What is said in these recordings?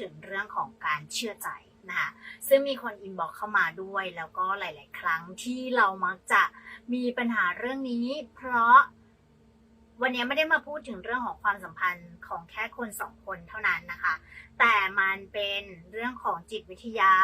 ถึงเรื่องของการเชื่อใจนะคะซึ่งมีคนอินบ็อกเข้ามาด้วยแล้วก็หลาย ๆ ครั้งที่เรามักจะมีปัญหาเรื่องนี้ เพราะวันนี้ไม่ได้มาพูดถึงเรื่องของความสัมพันธ์ของแค่คนสองคนเท่านั้นนะคะ แต่มันเป็นเรื่องของจิตวิทยา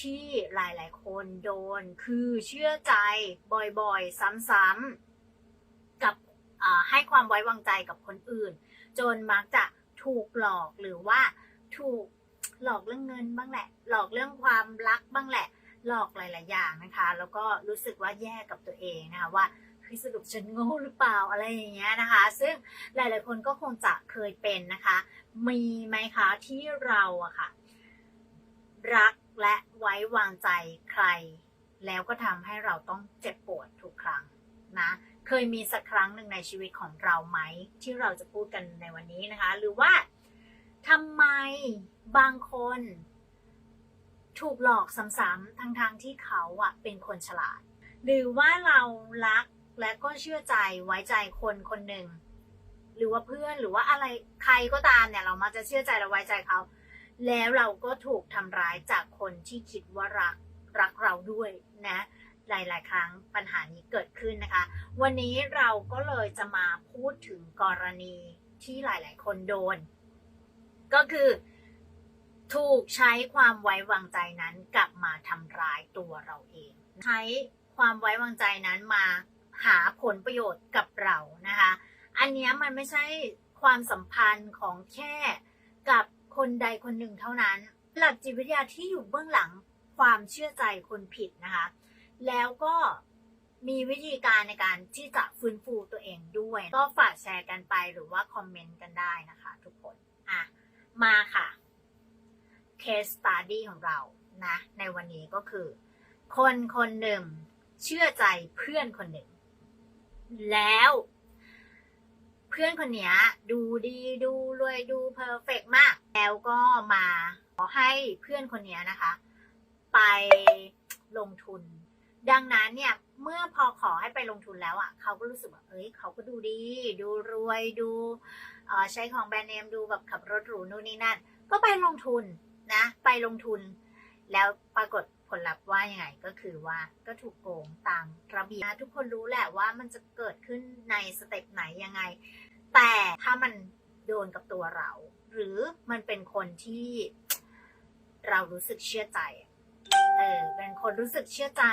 ที่หลาย ๆ คนโดนคือเชื่อใจบ่อย ๆ ซ้ำๆกับให้ความไว้วางใจกับคนอื่น จนมักจะถูกหลอกหรือว่า ถูกหลอกเรื่องเงินบ้างแหละ หลอกเรื่องความรักบ้างแหละ หลอกหลาย ๆ อย่างนะคะ แล้วก็รู้สึกว่าแย่กับตัวเองนะคะว่าเฮ้ยสรุปฉันโง่หรือเปล่าอะไรอย่างเงี้ยนะคะ ซึ่งหลาย ๆ คนก็คงจะเคยเป็นนะคะ มีไหมคะที่เราอะค่ะ รักและไว้วางใจใคร แล้วก็ทำให้เราต้องเจ็บปวดทุกครั้งนะเคยมีสักครั้งหนึ่งในชีวิตของเราไหม ที่เราจะพูดกันในวันนี้นะคะ หรือว่า ทำไมบางคนถูกหลอกซ้ำๆทั้งๆที่เขาอะเป็นคนฉลาด หรือว่าเรารักและก็เชื่อใจไว้ใจคนคนหนึ่งหรือว่าเพื่อนหรือว่าอะไรใครก็ตามเนี่ย เรามักจะเชื่อใจและไว้ใจเขา แล้วเราก็ถูกทำร้ายจากคนที่คิดว่ารักรักเราด้วยนะ หลาย ๆ ครั้งปัญหานี้เกิดขึ้นนะคะ วันนี้เราก็เลยจะมาพูดถึงกรณีที่หลาย ๆ คนโดน ก็คือ ถูกใช้ความไว้วางใจนั้นกลับมาทำร้ายตัวเราเอง ใช้ความไว้วางใจนั้นมาหาผลประโยชน์กับเรานะคะ อันนี้มันไม่ใช่ความสัมพันธ์ของแค่กับคนใดคนหนึ่งเท่านั้น หลักจิตวิทยาที่อยู่เบื้องหลังความเชื่อใจคนผิดนะคะ แล้วก็มีวิธีการในการที่จะฟื้นฟูตัวเองด้วย ก็ฝากแชร์กันไปหรือว่าคอมเมนต์กันได้นะคะทุกคน อะ มาค่ะ case study ของเรานะ ในวันนี้ก็คือ คนคนหนึ่งเชื่อใจเพื่อนคนหนึ่ง แล้ว เพื่อนคนนี้ดูดีดูรวยดูเพอร์เฟกมาก แล้วก็มาขอให้เพื่อนคนนี้นะคะ ไปลงทุน ดังนั้นเนี่ย เมื่อพอขอให้ไปลงทุนแล้วอะ เขาก็รู้สึกว่าเอ้ย เขาก็ดูดี ดูรวยดู ใช้ของแบรนด์เนมดูแบบขับรถหรูนู่นนี่นั่น ก็ไปลงทุนนะ ไปลงทุน แล้วปรากฏผลลัพธ์ว่ายังไงก็คือว่าก็ถูกโกงตามระเบียบนะทุกคนรู้แหละว่ามันจะเกิดขึ้นในสเต็ปไหนยังไง แต่ถ้ามันโดนกับตัวเรา หรือมันเป็นคนที่เรารู้สึกเชื่อใจเออเป็นคนรู้สึกเชื่อใจ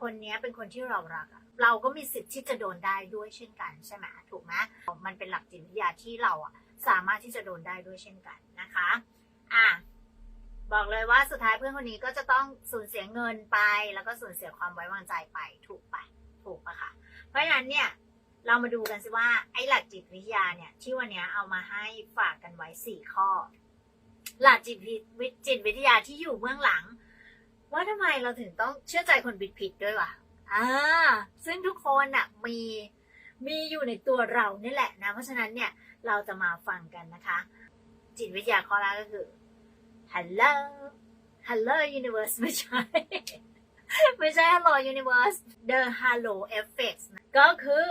คนนี้เป็นคนที่เรารัก เราก็มีสิทธิ์ที่จะโดนได้ด้วยเช่นกันใช่ไหมถูกไหมมันเป็นหลักจิตวิทยาที่เราอะสามารถที่จะโดนได้ด้วยเช่นกันนะคะอะบอกเลยว่าสุดท้ายเพื่อนคนนี้ก็จะต้องสูญเสียเงินไป แล้วก็สูญเสียความไว้วางใจไปถูกปะถูกปะคะเพราะฉะนั้นเนี่ยเรามาดูกันสิว่าไอ้หลักจิตวิทยาเนี่ยที่วันนี้เอามาให้ฝากกันไว้สี่ข้อ หลักจิตวิจิตวิทยาที่อยู่เบื้องหลัง ว่าทำไมเราถึงต้องเชื่อใจคนผิดผิดด้วยวะ อ่าซึ่งทุกคนน่ะมีมีอยู่ในตัวเรานี่แหละนะ เพราะฉะนั้นเนี่ยเราจะมาฟังกันนะคะ จิตวิทยาข้อแรกก็คือ Hello Hello Universe ไม่ใช่ ไม่ใช่ Hello Universe The Hello Effect นะก็คือ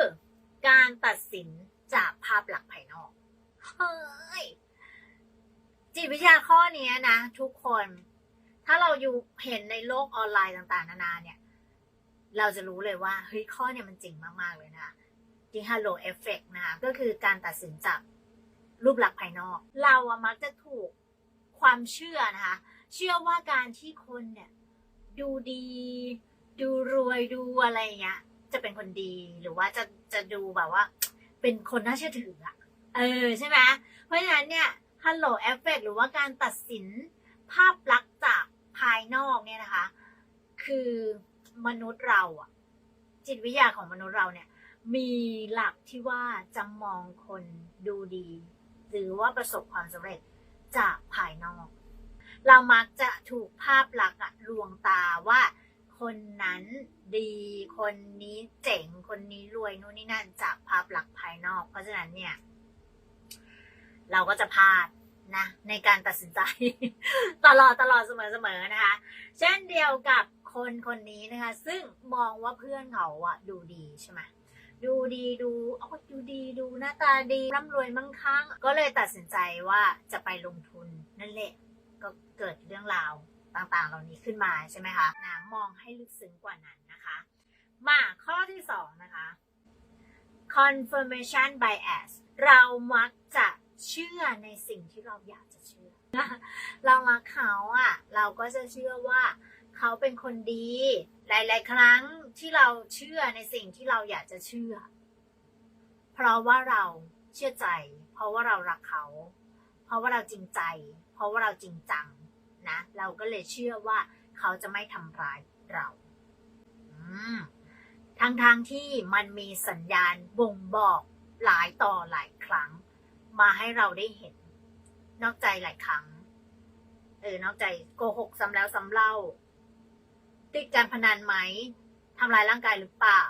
การตัดสินจากภาพหลักภายนอก เฮ้ย จิตวิทยาข้อนี้นะ ทุกคน ถ้าเราอยู่เห็นในโลกออนไลน์ต่าง ๆ นานาเนี่ย เราจะรู้เลยว่าเฮ้ยข้อเนี่ยมันจริงมาก ๆ เลยนะที่ Hello Effect นะคะก็คือการตัดสินจากรูปลักษณ์ภายนอก เราอะมักจะถูกความเชื่อนะคะ เชื่อว่าการที่คนเนี่ยดูดี ดูรวยดูอะไรเงี้ยจะเป็นคนดีหรือว่าจะจะดูแบบว่า เป็นคนน่าเชื่อถืออะเออใช่ไหมเพราะฉะนั้นเนี่ย Hello Effect หรือว่าการตัดสินภาพลักษณ์จากภายนอกเนี่ยนะคะ คือ มนุษย์เราอะจิตวิทยาของมนุษย์เราเนี่ย มีหลักที่ว่าจะมองคนดูดี หรือว่าประสบความสำเร็จจากภายนอก เรามักจะถูกภาพลักษณ์อะลวงตาว่า คนนั้นดี คนนี้เจ๋ง คนนี้รวยนู่นนี่นั่นจากภาพลักษณ์ภายนอก เพราะฉะนั้นเนี่ย เราก็จะพลาด นะในการตัดสินใจ ตลอดตลอดเสมอเสมอนะคะ เช่นเดียวกับคนคนนี้นะคะ ซึ่งมองว่าเพื่อนเขาอะดูดีใช่ไหมดูดีดูเอาดูดีดูหน้าตาดีร่ำรวยมั่งคั่งก็เลยตัดสินใจว่าจะไปลงทุนนั่นแหละก็เกิดเรื่องราวต่างๆ เหล่านี้ขึ้นมาใช่ไหมคะนะมองให้ลึกซึ้งกว่านั้นนะคะ มาข้อที่สองนะคะ confirmation bias เรามักจะ เชื่อในสิ่งที่เราอยากจะเชื่อ เรารักเขาอะเราก็จะเชื่อว่าเขาเป็นคนดี หลาย ๆ ครั้งที่เราเชื่อในสิ่งที่เราอยากจะเชื่อ เพราะว่าเราเชื่อใจ เพราะว่าเรารักเขา เพราะว่าเราจริงใจ เพราะว่าเราจริงจังนะ เราก็เลยเชื่อว่าเขาจะไม่ทำร้ายเราทั้งๆทที่มันมีสัญญาณบ่งบอกหลายต่อหลายครั้ง มาให้เราได้เห็น นอกใจหลายครั้ง เออนอกใจโกหกซ้ำแล้วซ้ำเล่า ติดการพนันไหมทำลายร่างกายหรือเปล่า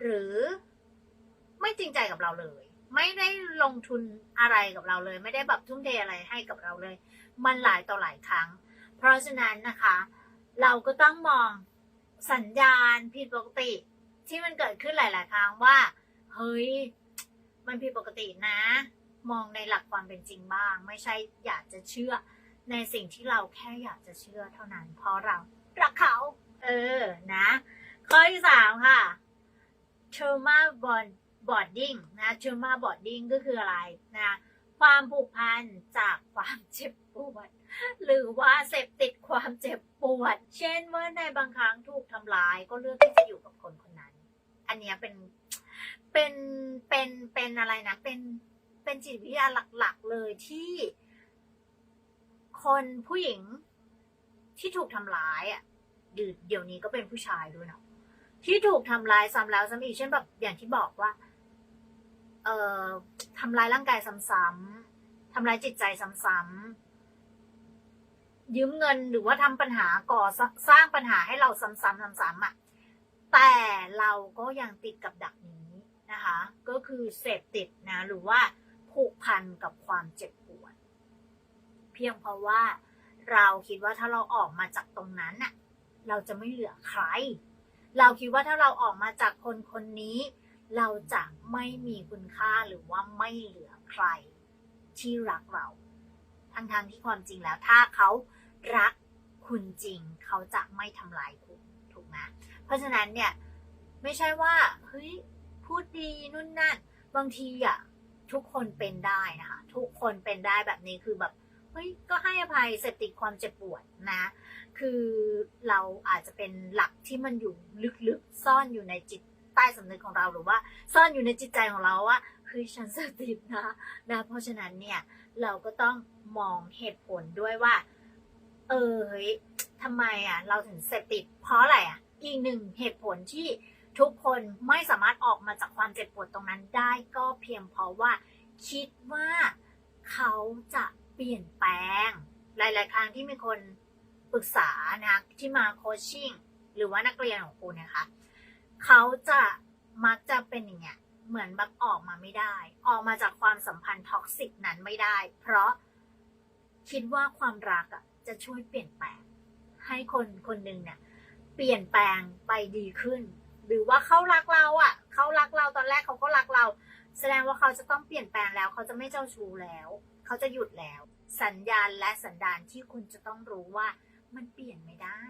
หรือไม่จริงใจกับเราเลย ไม่ได้ลงทุนอะไรกับเราเลย ไม่ได้แบบทุ่มเทอะไรให้กับเราเลย มันหลายต่อหลายครั้ง เพราะฉะนั้นนะคะ เราก็ต้องมองสัญญาณผิดปกติ ที่มันเกิดขึ้นหลาย ๆ ครั้งว่า เฮ้ย มันผิดปกตินะ มองในหลักความเป็นจริงบ้าง ไม่ใช่อยากจะเชื่อ ในสิ่งที่เราแค่อยากจะเชื่อเท่านั้น เพราะเรารักเขา เออนะ ข้อที่สามค่ะ trauma bonding นะ trauma bonding ก็คืออะไรนะความผูกพันจากความเจ็บปวด หรือว่าเสพติดความเจ็บปวด เช่นว่าในบางครั้งถูกทำร้ายก็เลือกที่จะอยู่กับคนคนนั้น อันนี้เป็นเป็นเป็นเป็นอะไรนะเป็น เป็นจิตวิทยาหลักๆเลยที่คนผู้หญิงที่ถูกทำร้ายอะเดี๋ยวเดี๋ยวนี้ก็เป็นผู้ชายด้วยเนาะที่ถูกทำร้ายซ้ำแล้วซ้ำอีกเช่นแบบอย่างที่บอกว่า เอ่อทำร้ายร่างกายซ้ำๆทำร้ายจิตใจซ้ำๆยืมเงินหรือว่าทำปัญหาก่อสร้างปัญหาให้เราซ้ำๆซ้ำๆอะแต่เราก็ยังติดกับดักนี้นะคะ ก็คือเสพติดนะ หรือว่า ผูกพันกับความเจ็บปวด เพียงเพราะว่าเราคิดว่าถ้าเราออกมาจากตรงนั้นน่ะ เราจะไม่เหลือใคร เราคิดว่าถ้าเราออกมาจากคนคนนี้ เราจะไม่มีคุณค่าหรือว่าไม่เหลือใคร ที่รักเรา ทั้งทางๆที่ความจริงแล้วถ้าเขารักคุณจริง เขาจะไม่ทำลายคุณถูกไหมเพราะฉะนั้นเนี่ยไม่ใช่ว่าเฮ้ยพูดดีนู่นนั่น บางทีอะ ทุกคนเป็นได้นะคะทุกคนเป็นได้แบบนี้คือแบบเฮ้ยก็ให้อภัยเสพติดความเจ็บปวดนะ คือเราอาจจะเป็นหลักที่มันอยู่ลึกๆซ่อนอยู่ในจิตใต้สำนึกของเราหรือว่าซ่อนอยู่ในจิตใจของเราว่าเฮ้ยฉันเสพติดนะนะเพราะฉะนั้นเนี่ยเราก็ต้องมองเหตุผลด้วยว่า เออเฮ้ยทำไมอะ เราถึงเสพติดเพราะอะไรอะ อีกหนึ่งเหตุผลที่ ทุกคนไม่สามารถออกมาจากความเจ็บปวดตรงนั้นได้ก็เพียงเพราะว่า คิดว่าเขาจะเปลี่ยนแปลง หลาย ๆ ครั้งที่มีคนปรึกษานะที่มาโคชชิ่งหรือว่านักเรียนของคุณนะคะ เขาจะมักจะเป็นอย่างเงี้ยเหมือนแบบออกมาไม่ได้ ออกมาจากความสัมพันธ์ท็อกซิกนั้นไม่ได้ เพราะคิดว่าความรักอะจะช่วยเปลี่ยนแปลง ให้คนคนหนึ่งเนี่ยเปลี่ยนแปลงไปดีขึ้น หรือว่าเขารักเราอะเขารักเราตอนแรกเขาก็รักเรา แสดงว่าเขาจะต้องเปลี่ยนแปลงแล้วเขาจะไม่เจ้าชู้แล้ว เขาจะหยุดแล้ว สัญญาณและสัญญาณที่คุณจะต้องรู้ว่ามันเปลี่ยนไม่ได้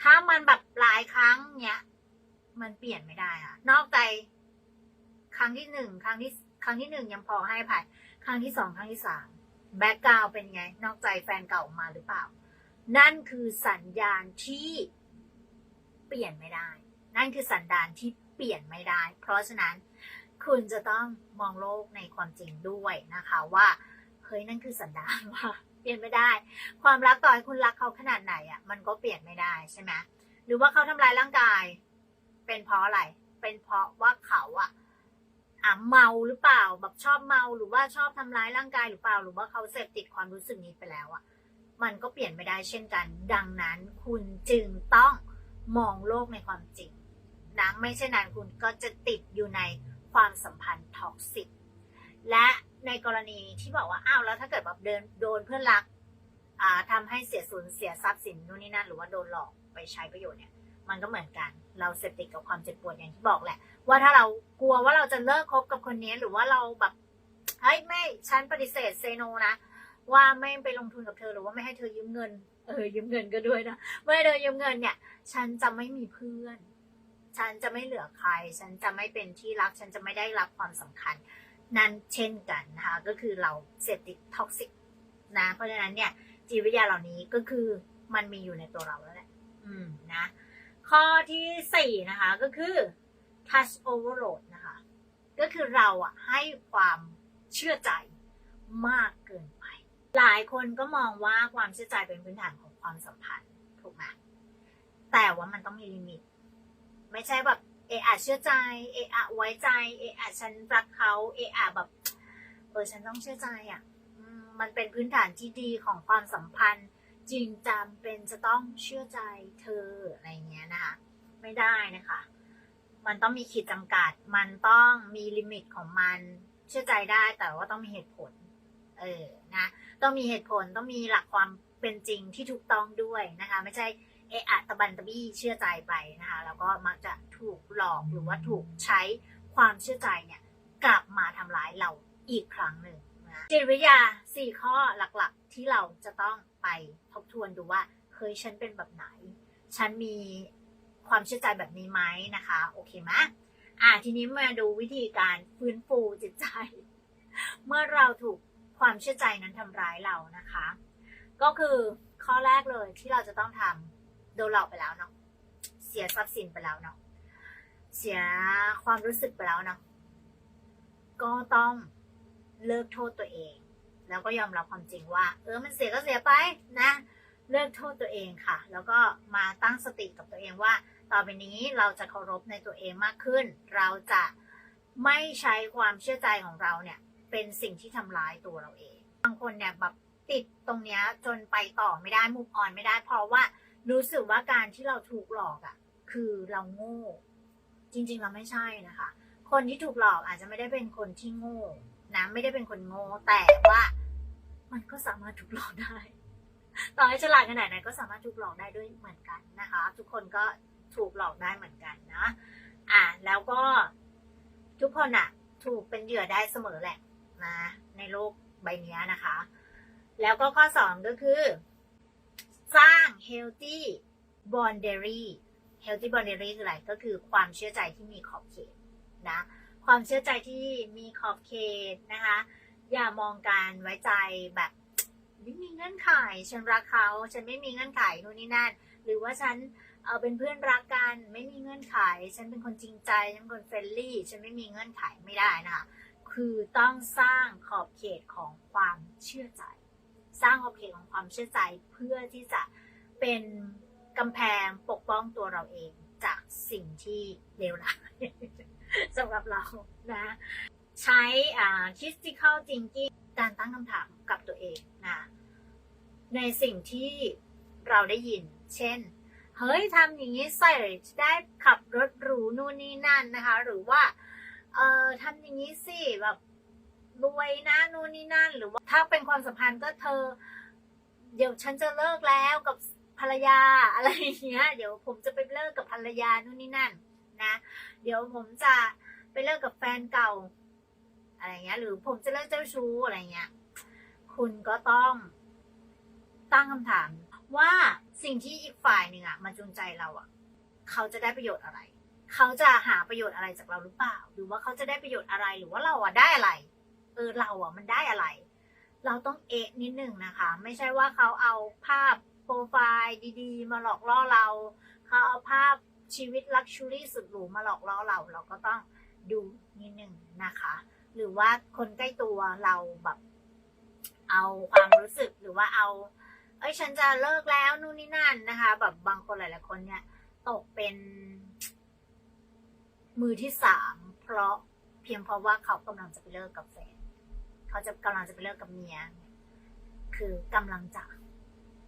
ถ้ามันแบบหลายครั้งเนี้ยมันเปลี่ยนไม่ได้อะนอกใจครั้งที่หนึ่งครั้งที่ครั้งที่หนึ่งยังพอให้ผ่านครั้งที่สองครั้งที่สามแบ็กกราวเป็นไง นอกใจแฟนเก่ามาหรือเปล่า นั่นคือสัญญาณที่เปลี่ยนไม่ได้ นั่นคือสัญญาณที่เปลี่ยนไม่ได้ เพราะฉะนั้นคุณจะต้องมองโลกในความจริงด้วยนะคะว่าเฮ้ยนั่นคือสัญญาณว่าเปลี่ยนไม่ได้ ความรักต่อให้คุณรักเขาขนาดไหนอะมันก็เปลี่ยนไม่ได้ใช่ไหมหรือว่าเขาทำลายร่างกาย เป็นเพราะอะไร เป็นเพราะว่าเขาอะอะเมาหรือเปล่าแบบชอบเมาหรือว่าชอบทำร้ายร่างกายหรือเปล่า หรือว่าเขาเสพติดความรู้สึกนี้ไปแล้วอะมันก็เปลี่ยนไม่ได้เช่นกัน ดังนั้นคุณจึงต้องมองโลกในความจริง นะไม่เช่นนั้นคุณก็จะติดอยู่ในความสัมพันธ์ท็อกซิกและในกรณีที่บอกว่าอ้าวแล้วถ้าเกิดแบบเดินโดนเพื่อนรักอ่าทำให้เสียสูญเสียทรัพย์สินนู่นนี่นั่นหรือว่าโดนหลอกไปใช้ประโยชน์เนี่ย มันก็เหมือนกัน เราเสพติดกับความเจ็บปวดอย่างที่บอกแหละ ว่าถ้าเรากลัวว่าเราจะเลิกคบกับคนนี้หรือว่าเราแบบเฮ้ยไม่ฉันปฏิเสธเซโนนะว่าไม่ไปลงทุนกับเธอหรือว่าไม่ให้เธอยืมเงิน เออยืมเงินก็ด้วยนะไม่ให้เธอยืมเงินเนี่ย ฉันจะไม่มีเพื่อน ฉันจะไม่เหลือใคร ฉันจะไม่เป็นที่รัก ฉันจะไม่ได้รับความสำคัญ นั่นเช่นกันนะคะ ก็คือเราเสพติดท็อกซิกนะ เพราะฉะนั้นเนี่ยจิตวิทยาเหล่านี้ก็คือมันมีอยู่ในตัวเราแล้วแหละ อืมนะ ข้อที่สี่นะคะก็คือ touch overload นะคะ ก็คือเราอะให้ความเชื่อใจมากเกินไป หลายคนก็มองว่าความเชื่อใจเป็นพื้นฐานของความสัมพันธ์ถูกไหมแต่ว่ามันต้องมีลิมิต ไม่ใช่แบบเออะเชื่อใจเออะไว้ใจเออะฉันรักเขาเออะแบบเออฉันต้องเชื่อใจอะอืมมันเป็นพื้นฐานที่ดีของความสัมพันธ์ จึงจำเป็นจะต้องเชื่อใจเธออะไรเงี้ยนะคะไม่ได้นะคะ มันต้องมีขีดจำกัด มันต้องมีลิมิตของมันเชื่อใจได้แต่ว่าต้องมีเหตุผล เออนะ ต้องมีเหตุผลต้องมีหลักความเป็นจริงที่ถูกต้องด้วยนะคะ ไม่ใช่ เอะอะตะบันตะบี้เชื่อใจไปนะคะแล้วก็มักจะถูกหลอกหรือว่าถูกใช้ความเชื่อใจเนี่ยกลับมาทำร้ายเราอีกครั้งหนึ่งนะจิตวิทยาสี่ข้อหลักๆ ที่เราจะต้องไปทบทวนดูว่าเฮ้ยฉันเป็นแบบไหน ฉันมีความเชื่อใจแบบนี้ไหมนะคะ โอเคไหมอะทีนี้มาดูวิธีการฟื้นฟูจิตใจ เมื่อเราถูกความเชื่อใจนั้นทำร้ายเรานะคะ ก็คือข้อแรกเลยที่เราจะต้องทำ โดนหลอกไปแล้วเนาะเสียทรัพย์สินไปแล้วเนาะเสียความรู้สึกไปแล้วเนาะก็ต้องเลิกโทษตัวเอง แล้วก็ยอมรับความจริงว่า เออมันเสียก็เสียไปนะ เลิกโทษตัวเองค่ะ แล้วก็มาตั้งสติกับตัวเองว่า ต่อไปนี้เราจะเคารพในตัวเองมากขึ้น เราจะไม่ใช้ความเชื่อใจของเราเนี่ยเป็นสิ่งที่ทำร้ายตัวเราเอง บางคนเนี่ยแบบติดตรงเนี้ยจนไปต่อไม่ได้มุกออนไม่ได้เพราะว่า รู้สึกว่าการที่เราถูกหลอกอะ่ะ คือเราโง่ จริง ๆ เราไม่ใช่นะคะ คนที่ถูกหลอกอาจจะไม่ได้เป็นคนที่โง่นะไม่ได้เป็นคนโง่แต่ว่ามันก็สามารถถูกหลอกได้ต่อให้ฉลาดขนาดไหนก็สามารถถูกหลอกได้ด้วยเหมือนกันนะคะ ทุกคนก็ถูกหลอกได้เหมือนกันนะ อะแล้วก็ทุกคนอะถูกเป็นเหยื่อได้เสมอแหละนะในโลกใบนี้นะคะ แล้วก็ข้อสองก็คือ สร้าง healthy boundary healthy boundary คืออะไร ก็คือความเชื่อใจที่มีขอบเขตนะ ความเชื่อใจที่มีขอบเขตนะคะ อย่ามองการไว้ใจแบบไม่มีเงื่อนไข ฉันรักเขา ฉันไม่มีเงื่อนไขนู่นนี่นั่น หรือว่าฉันเออเป็นเพื่อนรักกัน ไม่มีเงื่อนไข ฉันเป็นคนจริงใจ ฉันเป็นคนเฟรนลี่ ฉันไม่มีเงื่อนไขไม่ได้นะคะ คือต้องสร้างขอบเขตของความเชื่อใจ สร้างขอบเขตของความเชื่อใจเพื่อที่จะเป็นกำแพงปกป้องตัวเราเองจากสิ่งที่เลวร้ายสำหรับเรานะใช้อ่า critical thinking การตั้งคำถามกับตัวเองนะในสิ่งที่เราได้ยิน เช่น เฮ้ยทำอย่างนี้ใส่ได้ขับรถหรูนู่นนี่นั่นนะคะ หรือว่า เออทำอย่างนี้สิแบบ รวยนะนู่นนี่นั่น หรือว่าถ้าเป็นความสัมพันธ์ก็เธอ เดี๋ยวฉันจะเลิกแล้วกับภรรยาอะไรอย่างเงี้ย เดี๋ยวผมจะไปเลิกกับภรรยานู่นนี่นั่นนะ เดี๋ยวผมจะไปเลิกกับแฟนเก่าอะไรเงี้ย หรือผมจะเลิกเจ้าชู้อะไรเงี้ย คุณก็ต้องตั้งคำถามว่าสิ่งที่อีกฝ่ายหนึ่งอะมันจูงใจเราอะเขาจะได้ประโยชน์อะไร เขาจะหาประโยชน์อะไรจากเราหรือเปล่า หรือว่าเขาจะได้ประโยชน์อะไรหรือว่าเราอะได้อะไร เออเราอะมันได้อะไร เราต้องเอะนิดหนึ่งนะคะ ไม่ใช่ว่าเขาเอาภาพโปรไฟล์ดีๆ มาหลอกล่อเรา เขาเอาภาพชีวิตลักชัวรี่สุดหรูมาหลอกล่อเรา เราก็ต้องดูนิดหนึ่งนะคะ หรือว่าคนใกล้ตัวเราแบบ เอาความรู้สึกหรือว่าเอา เอ้ยฉันจะเลิกแล้วนู่นนี่นั่นนะคะ แบบบางคนหลายๆคนเนี่ย ตกเป็น มือที่สามเพราะเพียงเพราะว่าเขากำลังจะไปเลิกกับแฟน เขาจะกำลังจะไปเลิกกับเมีย คือกำลังจะ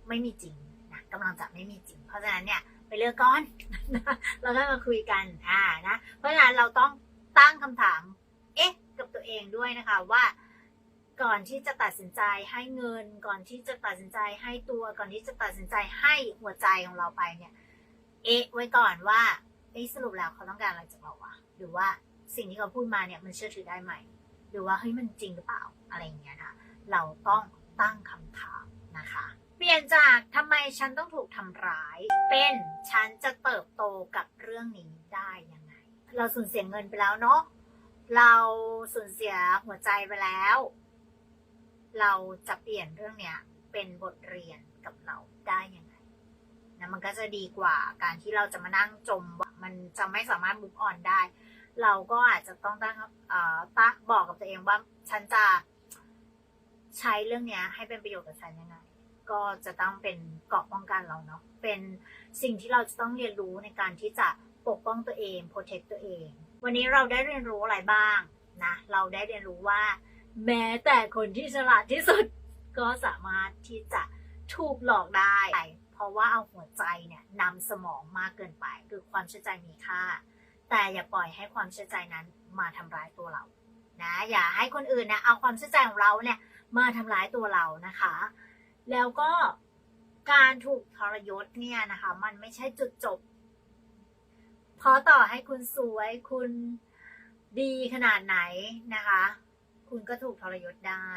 ไม่มีจริงนะกำลังจะไม่มีจริง เพราะฉะนั้นเนี่ยไปเลิกก่อนเราก็มาคุยกันอ่านะเพราะฉะนั้นเราต้องตั้งคำถาม เอ๊ะ กับตัวเองด้วยนะคะว่าก่อนที่จะตัดสินใจให้เงิน ก่อนที่จะตัดสินใจให้ตัว ก่อนที่จะตัดสินใจให้หัวใจของเราไปเนี่ย เอะไว้ก่อนว่าเอ๊ะสรุปแล้วเขาต้องการอะไรจากเราวะหรือว่าสิ่งที่เขาพูดมาเนี่ยมันเชื่อถือได้ไหม หรือว่าเฮ้ยมันจริงหรือเปล่าอะไรอย่างเงี้ยนะเราต้องตั้งคำถามนะคะเปลี่ยนจากทำไมฉันต้องถูกทำร้าย เป็นฉันจะเติบโตกับเรื่องนี้ได้ยังไง เราสูญเสียเงินไปแล้วเนาะเราสูญเสียหัวใจไปแล้ว เราจะเปลี่ยนเรื่องเนี้ยเป็นบทเรียนกับเราได้ยังไงนะมันก็จะดีกว่าการที่เราจะมานั่งจมว่ามันจะไม่สามารถมุกออนได้ เราก็อาจจะต้องตั้งตั้งบอกกับตัวเองว่าฉันจะใช้เรื่องเนี้ย ให้เป็นประโยชน์กับฉันยังไงก็จะต้องเป็นเกราะป้องกันเราเนาะเป็นสิ่งที่เราจะต้องเรียนรู้ในการที่จะปกป้องตัวเองโปรเทคตัวเอง วันนี้เราได้เรียนรู้อะไรบ้างนะเราได้เรียนรู้ว่า แม้แต่คนที่ฉลาดที่สุด ก็สามารถที่จะถูกหลอกได้ เพราะว่าเอาหัวใจเนี่ยนำสมองมากเกินไป คือความเชื่อใจมีค่า แต่อย่าปล่อยให้ความเชื่อใจนั้นมาทำร้ายตัวเรา นะ อย่าให้คนอื่นนะเอาความเชื่อใจของเราเนี่ยมาทำร้ายตัวเรานะคะ แล้วก็การถูกทรยศเนี่ยนะคะ มันไม่ใช่จุดจบ เพราะต่อให้คุณสวยคุณดีขนาดไหนนะคะ คุณก็ถูกทรยศได้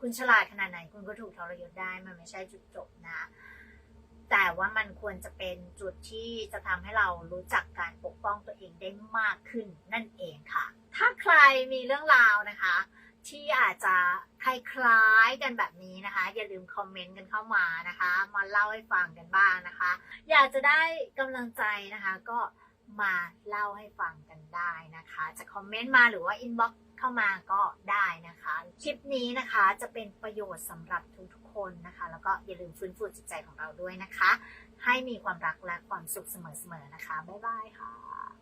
คุณฉลาดขนาดไหน คุณก็ถูกทรยศได้ มันไม่ใช่จุดจบนะ แต่ว่ามันควรจะเป็นจุดที่จะทำให้เรารู้จักการปกป้องตัวเองได้มากขึ้นนั่นเองค่ะ ถ้าใครมีเรื่องราวนะคะ ที่อาจจะคล้ายๆกันแบบนี้นะคะ อย่าลืมคอมเมนต์กันเข้ามานะคะ มาเล่าให้ฟังกันบ้างนะคะ อยากจะได้กำลังใจนะคะก็มาเล่าให้ฟังกันได้นะคะ จะคอมเมนต์มาหรือว่าอินบ็อกซ์เข้ามาก็ได้นะคะ คลิปนี้นะคะจะเป็นประโยชน์สำหรับทุกๆ คนนะคะ แล้วก็อย่าลืมฟื้นฟูจิตใจของเราด้วยนะคะ ให้มีความรักและความสุขเสมอๆนะคะ บ๊ายบายค่ะ